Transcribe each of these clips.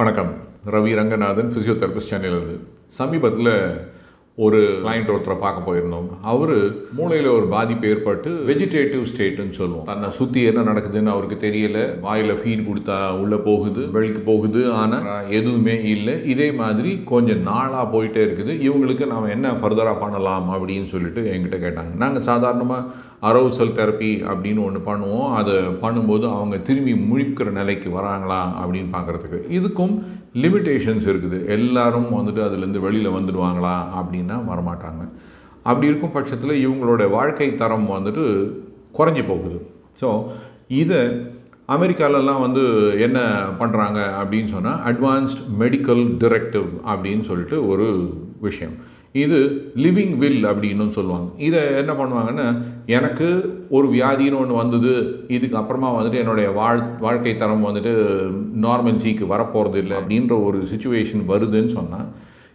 வணக்கம். ரவி ரங்கநாதன் ஃபிசியோதெரபிஸ்ட் சேனலிருந்து சமீபத்தில் ஒரு கிளைண்ட் ஒருத்தரை பார்க்க போயிருந்தோம். அவர் மூளையில் ஒரு பாதிப்பு ஏற்பட்டு வெஜிடேட்டிவ் ஸ்டேட்டுன்னு சொல்லுவோம். தன்னை சுற்றி என்ன நடக்குதுன்னு அவருக்கு தெரியல. வாயில் ஃபீட் கொடுத்தா உள்ளே போகுது வெளிக்கு போகுது ஆனால் எதுவுமே இல்லை. இதே மாதிரி கொஞ்சம் நாளாக போயிட்டே இருக்குது. இவங்களுக்கு நாம் என்ன ஃபர்தராக பண்ணலாம் அப்படின்னு சொல்லிட்டு என்கிட்ட கேட்டாங்க. நாங்கள் சாதாரணமாக அரவுசல் தெரப்பி அப்படின்னு ஒன்று பண்ணுவோம். அதை பண்ணும்போது அவங்க திரும்பி முழிக்கிற நிலைக்கு வராங்களா அப்படின்னு பார்க்குறதுக்கு. இதுக்கும் லிமிட்டேஷன்ஸ் இருக்குது. எல்லாரும் வந்துட்டு அதுலேருந்து வெளியில் வந்துடுவாங்களா அப்படின்னு வரமாட்டாங்க. அப்படி இருக்கும் பட்சத்தில் இவங்களோட வாழ்க்கை தரம் வந்துட்டு குறைஞ்சி போகுது. ஸோ இதை அமெரிக்காலலாம் வந்து என்ன பண்ணுறாங்க அப்படின்னு சொன்னால் அட்வான்ஸ்ட் மெடிக்கல் டிரெக்டிவ் அப்படின்னு சொல்லிட்டு ஒரு விஷயம். இது லிவிங் வில் அப்படின்னு சொல்லுவாங்க. இதை என்ன பண்ணுவாங்கன்னா எனக்கு ஒரு வியாதின்னு ஒன்று வந்தது இதுக்கு அப்புறமா வந்துட்டு என்னுடைய வாழ் வாழ்க்கை தரம் வந்துட்டு நார்மல்சிக்கு வரப்போகிறது இல்லை அப்படின்ற ஒரு சுச்சுவேஷன் வருதுன்னு சொன்னால்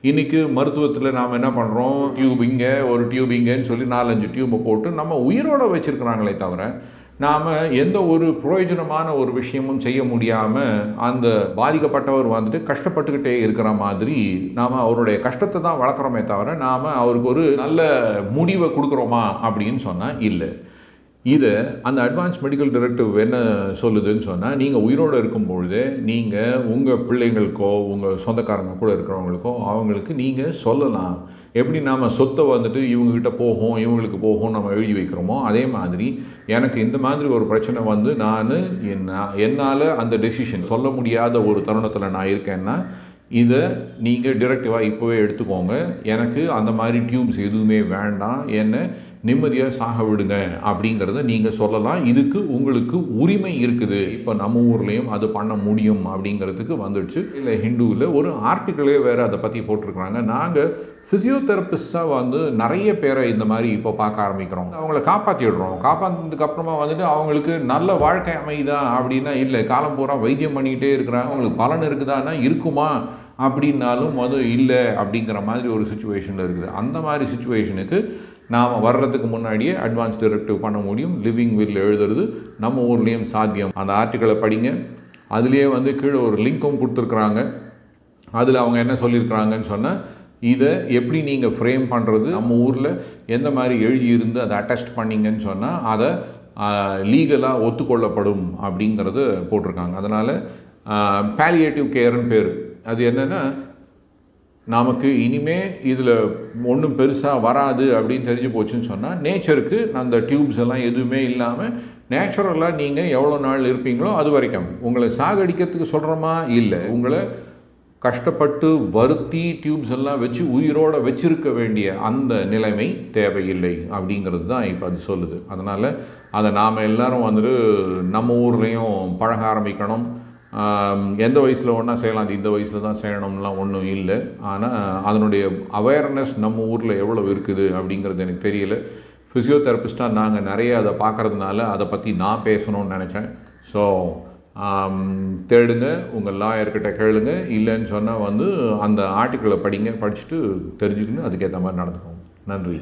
இன்றைக்கி மருத்துவத்தில் நாம் என்ன பண்ணுறோம் டியூப் இங்கே ஒரு டியூப் இங்கேன்னு சொல்லி நாலஞ்சு டியூப்பை போட்டு நம்ம உயிரோடு வச்சுருக்கிறாங்களே தவிர நாம் எந்த ஒரு பிரயோஜனமான ஒரு விஷயமும் செய்ய முடியாமல் அந்த பாதிக்கப்பட்டவர் வந்துட்டு கஷ்டப்பட்டுக்கிட்டே இருக்கிற மாதிரி நாம் அவருடைய கஷ்டத்தை தான் வளர்க்குறோமே தவிர நாம் அவருக்கு ஒரு நல்ல முடிவை கொடுக்குறோமா அப்படின்னு சொன்னால் இல்லை. இதை அந்த அட்வான்ஸ் மெடிக்கல் டிரெக்டிவ் என்ன சொல்லுதுன்னு சொன்னால் நீங்கள் உயிரோடு இருக்கும் பொழுதே நீங்கள் உங்கள் பிள்ளைங்களுக்கோ உங்கள் சொந்தக்காரங்க கூட இருக்கிறவங்களுக்கோ அவங்களுக்கு நீங்கள் சொல்லலாம். எப்படி நாம் சொத்தை வந்துட்டு இவங்ககிட்ட போகும் இவங்களுக்கு போகும் நம்ம எழுதி வைக்கிறோமோ அதே மாதிரி எனக்கு இந்த மாதிரி ஒரு பிரச்சனை வந்து நான் என்ன என்னால் அந்த டெசிஷன் சொல்ல முடியாத ஒரு தருணத்தில் நான் இருக்கேன்னா இதை நீங்கள் டிரெக்டிவாக இப்போவே எடுத்துக்கோங்க. எனக்கு அந்த மாதிரி டியூப்ஸ் எதுவுமே வேண்டாம். என்ன நிம்மதியாக சாக விடுங்க அப்படிங்கிறத நீங்கள் சொல்லலாம். இதுக்கு உங்களுக்கு உரிமை இருக்குது. இப்போ நம்ம ஊர்லேயும் அது பண்ண முடியும் அப்படிங்கிறதுக்கு வந்துடுச்சு. இல்லை ஹிந்துவில் ஒரு ஆர்டிக்கிளே வேறு அதை பற்றி போட்டிருக்கிறாங்க. நாங்கள் ஃபிசியோதெரபிஸ்டாக வந்து நிறைய பேரை இந்த மாதிரி இப்போ பார்க்க ஆரம்பிக்கிறோம். அவங்கள காப்பாற்றிடுறோம் காப்பாற்றினதுக்கு அப்புறமா வந்துட்டு அவங்களுக்கு நல்ல வாழ்க்கை அமையுதா அப்படின்னா இல்லை காலம் பூரா வைத்தியம் பண்ணிக்கிட்டே இருக்கிறாங்க. அவங்களுக்கு பலன் இருக்குதான்னா இருக்குமா அப்படின்னாலும் அது இல்லை அப்படிங்கிற மாதிரி ஒரு சுச்சுவேஷனில் இருக்குது. அந்த மாதிரி சுச்சுவேஷனுக்கு நாம் வர்றதுக்கு முன்னாடியே அட்வான்ஸ் டிரெக்டிவ் பண்ண முடியும். லிவிங் வில் எழுதுறது நம்ம ஊர்லேயும் சாத்தியம். அந்த ஆர்டிக்கலை படிங்க. அதுலேயே வந்து கீழே ஒரு லிங்க்கும் கொடுத்துருக்குறாங்க. அதில் அவங்க என்ன சொல்லியிருக்கிறாங்கன்னு சொன்னால் இதை எப்படி நீங்கள் ஃப்ரேம் பண்ணுறது நம்ம ஊரில் எந்த மாதிரி எழுதியிருந்து அதை அட்டாச் பண்ணிங்கன்னு சொன்னால் அதை லீகலாக ஒத்துக்கொள்ளப்படும் அப்படிங்கிறது போட்டிருக்காங்க. அதனால் பேலியேட்டிவ் கேர்னு பேர். அது என்னென்னா நமக்கு இனிமே இதில் ஒன்றும் பெருசாக வராது அப்படின்னு தெரிஞ்சு போச்சுன்னு சொன்னால் நேச்சருக்கு அந்த டியூப்ஸ் எல்லாம் எதுவுமே இல்லாமல் நேச்சுரலாக நீங்கள் எவ்வளோ நாள் இருப்பீங்களோ அது வரைக்கும். உங்களை சாகடிக்கிறதுக்கு சொல்கிறோமா இல்லை. உங்களை கஷ்டப்பட்டு வருத்தி டியூப்ஸ் எல்லாம் வச்சு உயிரோடு வச்சிருக்க வேண்டிய அந்த நிலைமை தேவையில்லை அப்படிங்கிறது தான் இப்போ அது சொல்லுது. அதனால் அதை நாம் எல்லோரும் வந்துட்டு நம்ம ஊர்லேயும் பழக ஆரம்பிக்கணும். எந்த வயசில் ஒன்றா செய்யலாம் அது இந்த வயசில் தான் செய்யணும்லாம் ஒன்றும் இல்லை. ஆனால் அதனுடைய அவேர்னஸ் நம்ம ஊரில் எவ்வளோ இருக்குது அப்படிங்கிறது எனக்கு தெரியல. ஃபிசியோதெரபிஸ்ட்டாக நாங்கள் நிறைய அதை பார்க்குறதுனால அதை பற்றி நான் பேசணும்னு நினச்சேன். ஸோ தேடுங்க உங்கள் லாயர்கிட்ட கேளுங்க. இல்லைன்னு சொன்னால் வந்து அந்த ஆர்டிக்கிளை படிங்க படிச்சுட்டு தெரிஞ்சுக்கணும் அதுக்கேற்ற மாதிரி நடந்துக்கோங்க. நன்றி.